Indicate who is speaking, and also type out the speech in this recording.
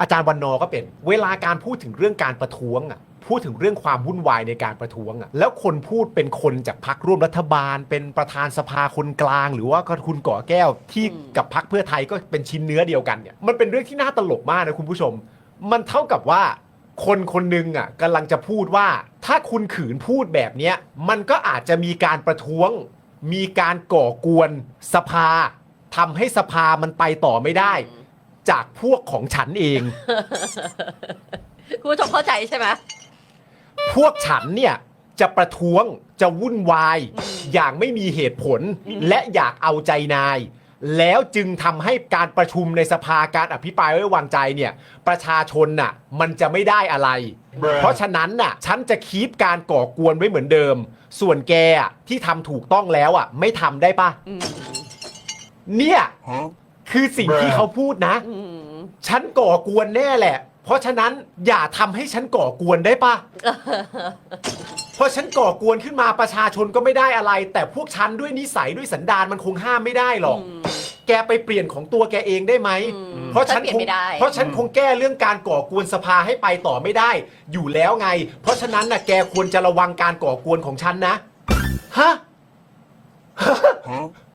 Speaker 1: อาจารย์วันนอร์ก็เป็น เวลาการพูดถึงเรื่องการประท้วงอะพูดถึงเรื่องความวุ่นวายในการประท้วงอะแล้วคนพูดเป็นคนจากพรรคร่วมรัฐบาล เป็นประธานสภาคนกลาง หรือว่าก็คุณก่อแก้วที่กับพรรคเพื่อไทยก็เป็นชิ้นเนื้อเดียวกันเนี่ยมันเป็นเรื่องที่น่าตลกมากนะคุณผู้ชม มันเท่ากับว่าคนคนหนึ่งอะกำลังจะพูดว่า ถ้าคุณขืนพูดแบบเนี้ยมันก็อาจจะมีการประท้วง มีการก่อกวนสภาทำให้สภามันไปต่อไม่ได้ จากพวกของฉันเอง
Speaker 2: คุณผู้ชมเข้าใจใช่ไหม
Speaker 1: พวกฉันเนี่ยจะประท้วงจะวุ่นวาย อย่างไม่มีเหตุผลและอยากเอาใจนาย แล้วจึงทำให้การประชุมในสภาการอภิปรายไว้วางใจเนี่ย ประชาชนน่ะ มันจะไม่ได้อะไรเพราะฉะนั้นน่ะ ฉันจะคีปการก่อกวนไว้เหมือนเดิม ส่วนแกอะที่ทำถูกต้องแล้วอะ ไม่ทำได้ปะ
Speaker 2: อืม
Speaker 1: เนี่ย คือสิ่งที่เขาพูดนะ
Speaker 2: อืม
Speaker 1: ฉันก่อกวนแน่แหละ เพราะฉะนั้นอย่าทำให้ฉันก่อกวนได้ปะ เพราะฉันก่อกวนขึ้นมาประชาชนก็ไม่ได้อะไร แต่พวกฉันด้วยนิสัยด้วยสันดานมันคงห้ามไม่ได้หรอก
Speaker 2: อืม
Speaker 1: แกไปเปลี่ยนของตัวแกเองได้ไหม
Speaker 2: อืม
Speaker 1: เพราะฉัน
Speaker 2: ฉันเปลี่ย
Speaker 1: คนง
Speaker 2: ไม่ได้
Speaker 1: เพราะฉันคงแก้เรื่องการก่อกวนสภาให้ไปต่อไม่ได้ อยู่แล้วไง เพราะฉะนั้นน่ะแกควรจะระวังการก่อกวนของฉันนะ ฮะ